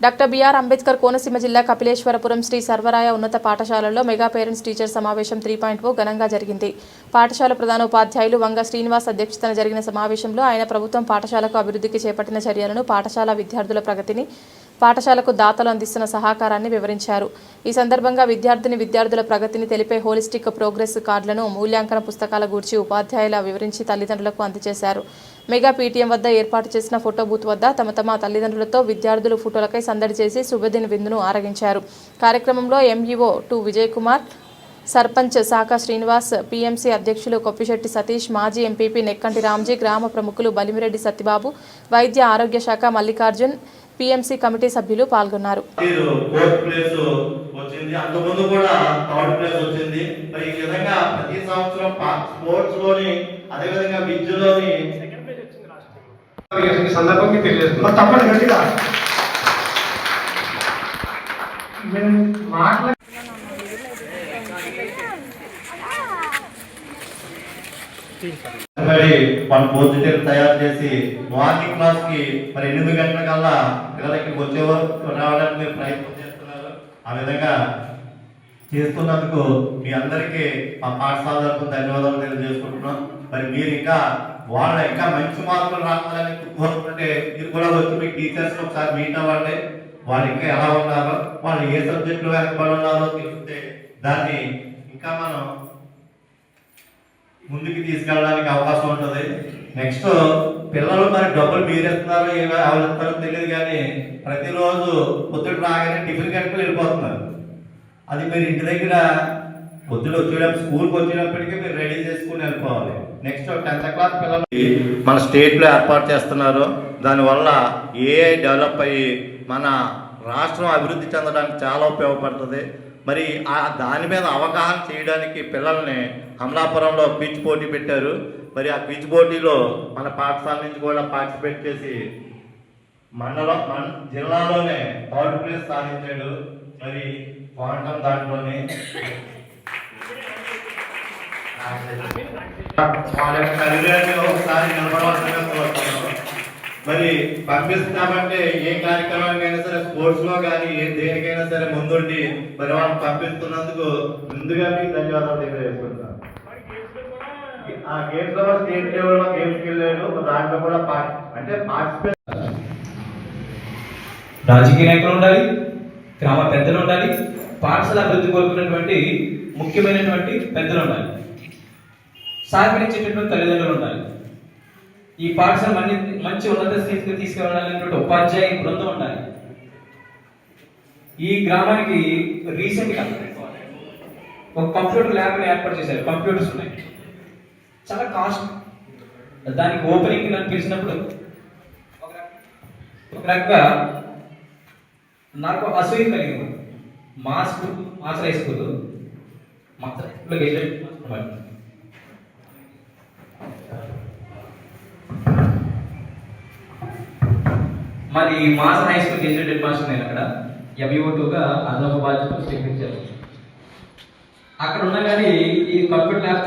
Doctor BR Ambedkar Konaseema జిల్లా కపిలేశ్వరపురం శ్రీ సర్వరాయ ఉన్నత పాఠశాలలో మెగా పేరెంట్స్ టీచర్ సమావేశం త్రీ పాయింట్ ఓ ఘనంగా జరిగింది. పాఠశాల ప్రధాన ఉపాధ్యాయులు వంగ శ్రీనివాస్ అధ్యక్షతన జరిగిన సమావేశంలో ఆయన ప్రభుత్వం పాఠశాలకు అభివృద్ధికి చేపట్టిన చర్యలను పాఠశాల విద్యార్థుల ప్రగతిని పాఠశాలకు దాతలు అందిస్తున్న సహకారాన్ని వివరించారు. ఈ సందర్భంగా విద్యార్థిని విద్యార్థుల ప్రగతిని తెలిపే హోలిస్టిక్ ప్రోగ్రెస్ కార్డులను మూల్యాంకన పుస్తకాల గూర్చి ఉపాధ్యాయుల వివరించి తల్లిదండ్రులకు అందజేశారు. మెగా పీటీఎం వద్ద ఏర్పాటు చేసిన ఫోటో బూత్ వద్ద తమ తమ తల్లిదండ్రులతో విద్యార్థులు ఫోటోలకై సందడి చేసి శుభదిన విందును ఆరగించారు. కార్యక్రమంలో ఎంఈఓ టు విజయ్ కుమార్ సర్పంచ్ శాఖ శ్రీనివాస్ పీఎంసీ అధ్యక్షులు కొప్పిశెట్టి సతీష్ మాజీ ఎంపీపీ నెక్కంటి రామ్జీ గ్రామ ప్రముఖులు బలిమిరెడ్డి సత్యబాబు వైద్య ఆరోగ్య శాఖ మల్లికార్జున్ పీఎంసీ కమిటీ సభ్యులు పాల్గొన్నారు ప్లేస్ వచ్చింది అంతకుముందు కూడా థర్డ్ ప్లేస్ వచ్చింది మరి ఈ విధంగా ప్రతి సంవత్సరం స్పోర్ట్స్లోని అదే విధంగా విద్యలోని ఈ సందర్భంగా తెలియజేస్తున్నాం తప్పని గట్టిగా మేము మాట్లా మరి మన భోజనం తయారు చేసి మార్నింగ్ క్లాస్కి మరి ఎనిమిది గంటల కల్లా పిల్లలు ఇక్కడికి వచ్చేవారు రావడానికి ప్రయత్నం చేస్తున్నారు. ఆ విధంగా చేస్తున్నందుకు మీ అందరికీ మా పాఠశాల ధన్యవాదాలు తెలియజేసుకుంటున్నాం. మరి మీరు ఇంకా వాళ్ళ ఇంకా మంచి మార్కులు రావాలని కోరుకుంటే మీరు కూడా వచ్చి మీ టీచర్స్ ఒకసారి మీట్ అవ్వండి. వాళ్ళు ఇంకా ఎలా ఉన్నారో వాళ్ళు ఏ సబ్జెక్టులో వెనకబడి ఉన్నారో తెలిస్తే దాన్ని ఇంకా మనం ముందుకు తీసుకెళ్ళడానికి అవకాశం ఉంటుంది. నెక్స్ట్ పిల్లలు మరి డబ్బులు మీరేస్తున్నారో ఏమో ఎవరిస్తారో తెలియదు కానీ ప్రతిరోజు పొద్దుట రాగానే టిఫిన్ కట్టుకుని వెళ్ళిపోతున్నారు. అది మీరు ఇంటి దగ్గర పొద్దుడు వచ్చేటప్పుడు స్కూల్కి వచ్చేటప్పటికి మీరు రెడీ చేసుకుని వెళ్ళిపోవాలి. నెక్స్ట్ టెన్త్ క్లాస్ పిల్లలు మన స్టేట్లో ఏర్పాటు చేస్తున్నారు. దానివల్ల ఏఐ డెవలప్ అయ్యి మన రాష్ట్రం అభివృద్ధి చెందడానికి చాలా ఉపయోగపడుతుంది. మరి ఆ దాని మీద అవగాహన చేయడానికి పిల్లల్ని అమలాపురంలో క్విజ్ పోటీ పెట్టారు. మరి ఆ క్విజ్ పోటీలో మన పాఠశాల నుంచి కూడా పార్టిసిపేట్ చేసి మండలం మన జిల్లాలోనే థర్డ్ ప్లేస్ సాధించాడు. మరి క్వాంటమ్ దాంట్లోనే. వాళ్ళ యొక్క ఒకసారి నిలబడవలసిన మరి పంపిస్తామంటే ఏ కార్యక్రమం స్పోర్ట్స్లో కానీ ఏ దేనికైనా సరే ముందుండి మరి వాళ్ళని పంపిస్తున్నందుకు ముందుగా మీకు ధన్యవాదాలు తెలియజేసుకుంటున్నాను. ఆ గేమ్స్లో స్టేట్ లెవెల్లో గేమ్స్కి వెళ్ళాడు. దాంట్లో కూడా పార్ట్ అంటే పార్టిసిపేట్ రాజకీయ నాయకులు ఉండాలి గ్రామ పెద్దలు ఉండాలి పాఠశాల అభివృద్ధి కోరుకున్నటువంటి ముఖ్యమైనటువంటి పెద్దలు ఉండాలి. సహకరించేటటువంటి తల్లిదండ్రులు ఉండాలి. ఈ పాఠశాల మంచి మంచి ఉన్నత స్థితికి తీసుకెళ్ళాలనేటువంటి ఉపాధ్యాయ బృందం ఉండాలి. ఈ గ్రామానికి రీసెంట్గా ఒక కంప్యూటర్ ల్యాబ్ ఏర్పాటు చేశారు. కంప్యూటర్స్ ఉన్నాయి. చాలా కాస్ట్. దానికి ఓపెనింగ్ నన్ను పిలిచినప్పుడు ఒక రకంగా నాకు అసూయ కలిగింది. మా స్కూల్ మాత్ర హై స్కూల్ మాసర్ గెజెట్ మరి మాసర్ high school graduate head master నేను అక్కడ ఎంఈఓటుగా అదనపు బాధ్యతలు స్వీకరించారు. అక్కడ ఉన్నా కానీ ఈ కంప్యూటర్ ల్యాబ్